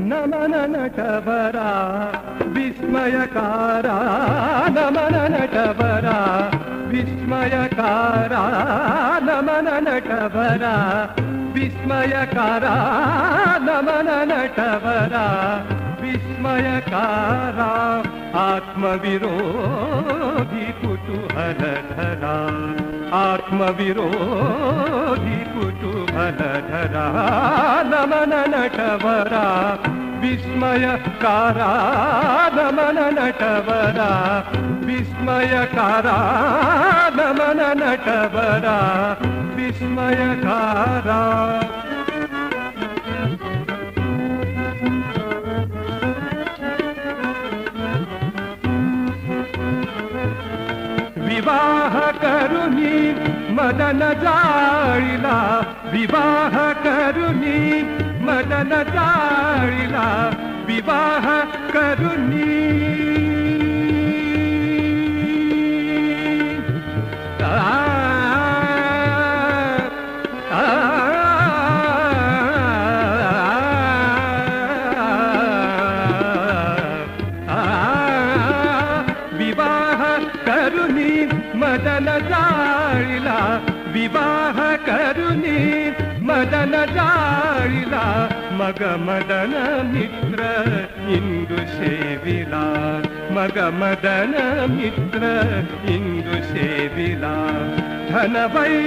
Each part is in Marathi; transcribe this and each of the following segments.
नमन नटबरा विस्मयकारा। नमन विस्मयकारा। विस्मयकारमन नटबरा विस्मयकारा। नमन नटवरा विस्मयकार। आत्मविरोतु हर हरा आत्मविरोतु विठ्ठल ठरा नमन नटवरा विस्मयकारा नमन नटवरा विस्मयकारा नमन नटवरा विस्मयकारा विवाह करुणी मदन जाळीला विवाह करु मदनता विवाह करुणी मदन जाळीला मग मदन मित्र इंदु सेविला मग मदन मित्र इंदु सेविला धनवै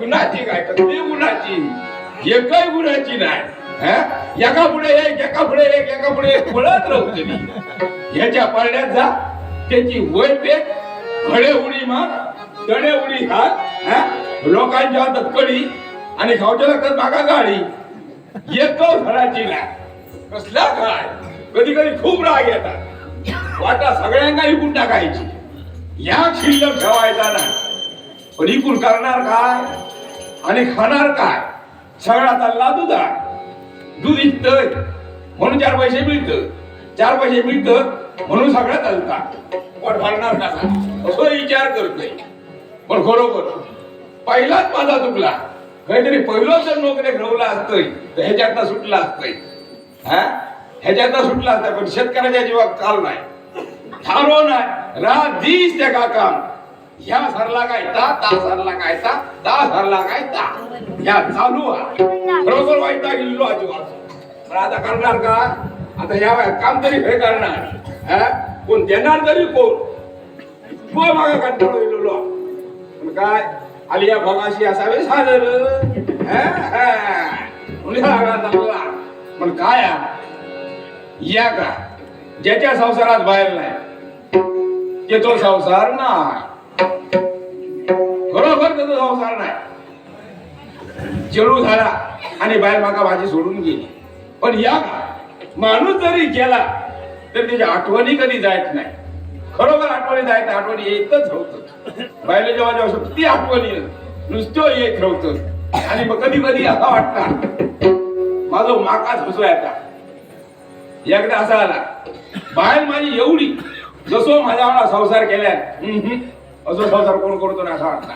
गुणाची काय? कसली गुणाची. एकही गुणाची नाही. एका पुढे एक एका पुढे एक एका पुढे एक पळत राहू तुम्ही ह्याच्या पारड्यात जा. त्याची वय पेक खडे उडी मार. तडे उडी हात लोकांच्या हातात कडी आणि खावच्या लागतात मागा गाडी. एक घराची नाही कसला काय कधी कधी खूप राग येतात. वाटा सगळ्यांना विकून टाकायची. या शिल्लक ठेवायचा नाही. पण इकून करणार काय? आणि खाणार काय? सगळा चालला दुधा दूध इकतय म्हणून चार पैसे मिळत. चार पैसे मिळत म्हणून सगळ्यात चालतात पण भरणार कसा असं विचार करतोय पण खरोखर पहिलाच माझा चुकला काहीतरी पहिलं जर नोकरी घडवला असतोय तर ह्याच्यातनं सुटला असतोय. हा? ह्याच्यातनं सुटला असतोय पण शेतकऱ्याच्या जीवात काल नाही. थारो नाही. रात दिस त्या काम ह्या सरला काय ता ता सरला काय ता ता सरला काय ता ह्या चालू आहे बरोबर वाईट गेलो अजिबात पण आता करणार का? आता या वयात काम तरी हे करणार. हा? कोण देणार तरी कोण? तो मागा कंटाळ गेलेलो? पण काय? आली या भगाशी असावे साधन हा? हा. म्हणून ह्या पण काय या का? ज्याच्या संसारात बाहेर नाही ते तो संसार नाही. बरोबर तो संसार नाही. चेडू झाला आणि बाहेर माका भाजी सोडून गेली. पण या माणूस जरी गेला तर त्याच्या आठवणी कधी जायत नाही. खरोखर आठवणी जायत आठवणी येतच होत बायला जेव्हा जेव्हा किती आठवणी नुसतं येत होत आणि मग कधी कधी असा वाटता माझं माकाच हसू आता. एकदा असा आला बाहेर माझी एवढी जसो माझ्या संसार केल्या असं संसार कोण करतो ना असा वाटला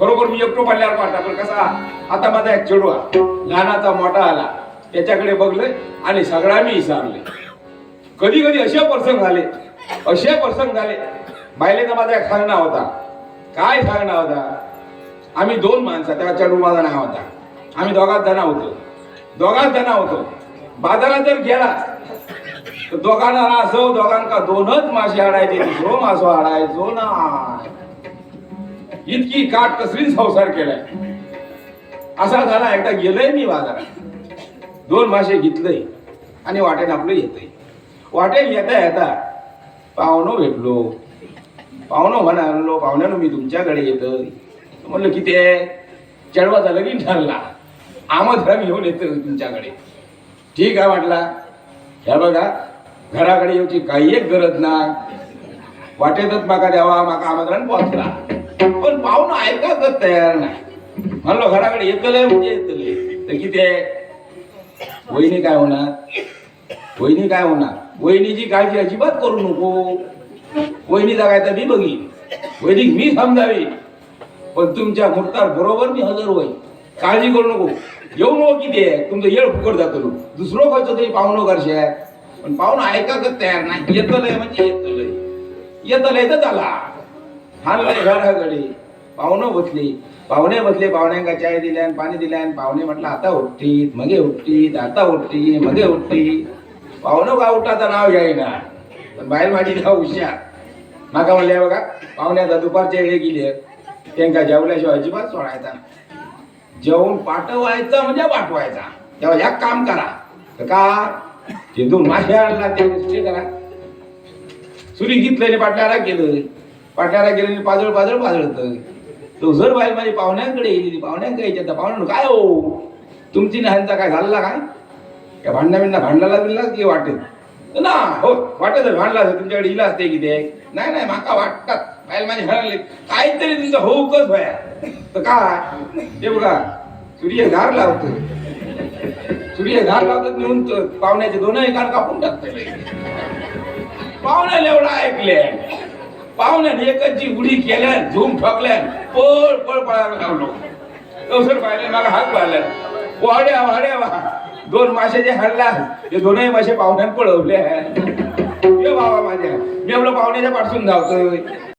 खरोखर मी एकटो पडल्यावर पाडता पण कसा आता माझा एक चेडू आहे. लहानाचा मोठा आला. त्याच्याकडे बघले आणि सगळा मी विचारले. कधी कधी असे प्रसंग झाले. असे प्रसंग झाले. बायलेचा माझा एक सांगणा होता. काय सांगणा होता? आम्ही दोन माणसं त्या चेडू माझा नाव होता. आम्ही दोघात जणा होतो. दोघात जणा होतो. बाजारात जर गेला तर दोघांना असो दोघांका दोनच मासे आडायचे दुसरो मासो आडायचो ना. इतकी काट कसरी संसार केलाय. असा झाला एकदा गेलोय मी बाजारात. दोन मासे घेतलंय आणि वाटेन आपलं येतंय. वाटेन येता येता पाहुणं भेटलो. पाहुणं म्हणालो पाहुण्यानं मी तुमच्याकडे येतोय. म्हणलं किती आहे? चढवाचा लगीन ठरला. आमंत्रण घेऊन येतो तुमच्याकडे. ठीक आहे म्हटला. ह्या बघा घराकडे येऊची काही एक गरज नाही. वाटेतच माका द्यावा माका आमंत्रण पोहोचला. पण पाहुणं ऐकायच तयार नाही. म्हणलो घराकडे येतलंय म्हणजे येतलंय. तर किती आहे? वहिनी काय होणार? वहिनी काय होणार? वहिनीची काळजी अजिबात करू नको. वहिनीचा काय तर मी बघीन. वहिनी मी समजावी. पण तुमच्या मुक्तार बरोबर मी हजर होईल काळजी करू नको. येऊ नको किती आहे? तुमचं येळ फुकट जातो दुसरं खर्च तरी पाहुणं करशे आहे पण पाहुणं ऐकायच तयार नाही. येतलंय म्हणजे येतलंय. येतलंय तर झाला हाणलंय घराकडे पाहुणं बसली पाहुणे बसले पाहुण्यांका चाय दिल्यान पाणी दिल्यान पाहुणे म्हटलं आता उठतीत मगे उठतीत आता उठती मगे उठती. पाहुणं का उठाचं नाव घ्यायना. पण बाहेर माझी नाव हुशार. माका म्हणले बघा पाहुण्याचा दुपारच्या वेळी गेली त्यांका जेवल्याशिवाय अजिबात सोडायचा जेवण पाठवायचा म्हणजे पाठवायचा. तेव्हा ह्या काम करा. का? ते दोन मासे आणला ते ते करा. सुरी घेतलं पाटल्याला गेलं पाटल्याला गेलं पाजळ पाजळ पाजळत तो जर बाईल माझी पाहुण्यांकडे येईल पाहुण्यांकडे यायच्या पाहुण्या काय हो? तुमची ह्यांचा काय झाला काय? या भांडणा बिंडा भांडणाला दिलाच की वाटेल? ना हो वाटत भांडला तुमच्याकडे इला असते की ते. नाही नाही माका वाटतात. बाईल माझे म्हणाले काहीतरी तुमचं होऊकच भया. तर काय? ते बघा सूर्य घार लावतो. सूर्य घार लावतात नेऊन पाहुण्याचे दोनही कान कापून टाकतात पाहुण्याला एवढं ऐकले पाहुण्यात एकच जी उडी केल्या झूम ठोकल्या पळ पळ पळायला लावलो अवसर पाहिले मला हात पाहिला वाड्या वाड्या वा. दोन माशाचे हल्ला हे दोनही मासे पाहुण्यात पळवले. हे बाबा माझ्या मी आपलं पाहुण्याच्या पाठसून धावतोय.